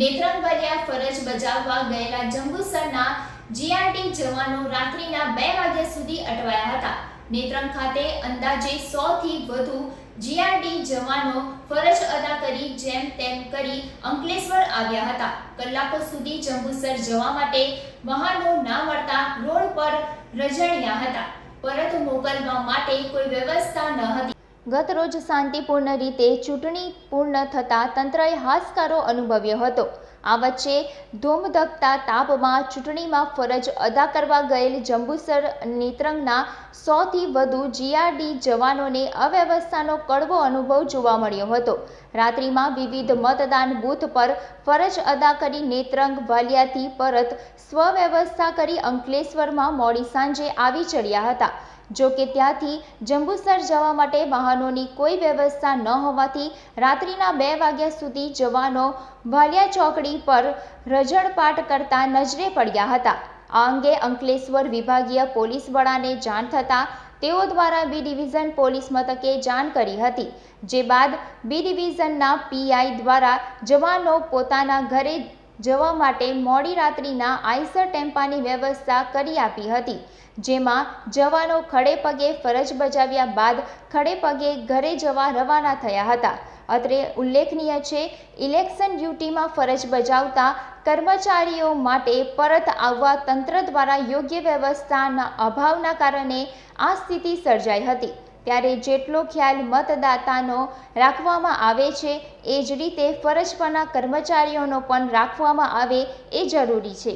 નેત્રંગબરિયા ફરજ બજાવવા ગયેલા જંબુસરના જીઆરડી જવાનો રાત્રિના બે વાગ્યા સુધી અટવાયા હતા. નેત્રંગ ખાતે અંદાજે સો થી વધુ જીઆરડી જવાનો ફરજ અદા કરી જેમ તેમ કરી અંકલેશ્વર આવ્યા હતા. કલાકો સુધી જંબુસર જવા માટે વાહનો ના મળતા રોડ પર રજણ્યા હતા. પરત મોકલવા માટે કોઈ વ્યવસ્થા ન હતી. ગત રોજ શાંતિપૂર્ણ રીતે ચૂંટણી પૂર્ણ થતાં તંત્રએ હાશકારો અનુભવ્યો હતો. આ વચ્ચે ધૂમધકતા તાપમાં ચૂંટણીમાં ફરજ અદા કરવા ગયેલ જંબુસર નેત્રંગના સોથી વધુ જીઆરડી જવાનોને અવ્યવસ્થાનો કડવો અનુભવ જોવા મળ્યો હતો. રાત્રિમાં વિવિધ મતદાન બૂથ પર ફરજ અદા કરી નેત્રંગ, વાલિયાથી પરત સ્વવ્યવસ્થા કરી અંકલેશ્વરમાં મોડી સાંજે આવી ચડ્યા હતા. જો કે ત્યાંથી જંબુસર જવા માટે વાહનોની કોઈ વ્યવસ્થા ન હોવાથી રાત્રિના બે વાગ્યા સુધી જવાનો વાલિયા ચોકડી પર રજળપાટ કરતા નજરે પડ્યા હતા. આ અંગે અંકલેશ્વર વિભાગીય પોલીસ વડાને જાણ થતાં તેઓ દ્વારા બી ડિવિઝન પોલીસ મથકે જાણ કરી હતી, જે બાદ બી ડિવિઝનના પીઆઈ દ્વારા જવાનો પોતાના ઘરે જવા માટે મોડી રાત્રિના આઈસર ટેમ્પાની વ્યવસ્થા કરી આપી હતી, જેમાં જવાનો ખડે પગે ફરજ બજાવ્યા બાદ ખડે પગે ઘરે જવા રવાના થયા હતા. અત્રે ઉલ્લેખનીય છે, ઇલેક્શન ડ્યુટીમાં ફરજ બજાવતા કર્મચારીઓ માટે પરત આવવા તંત્ર દ્વારા યોગ્ય વ્યવસ્થાના અભાવના કારણે આ સ્થિતિ સર્જાઈ હતી. ત્યારે જેટલો ખ્યાલ મતદાતાનો રાખવામાં આવે છે, એ જ રીતે ફરજ પરના કર્મચારીઓનો પણ રાખવામાં આવે એ જરૂરી છે.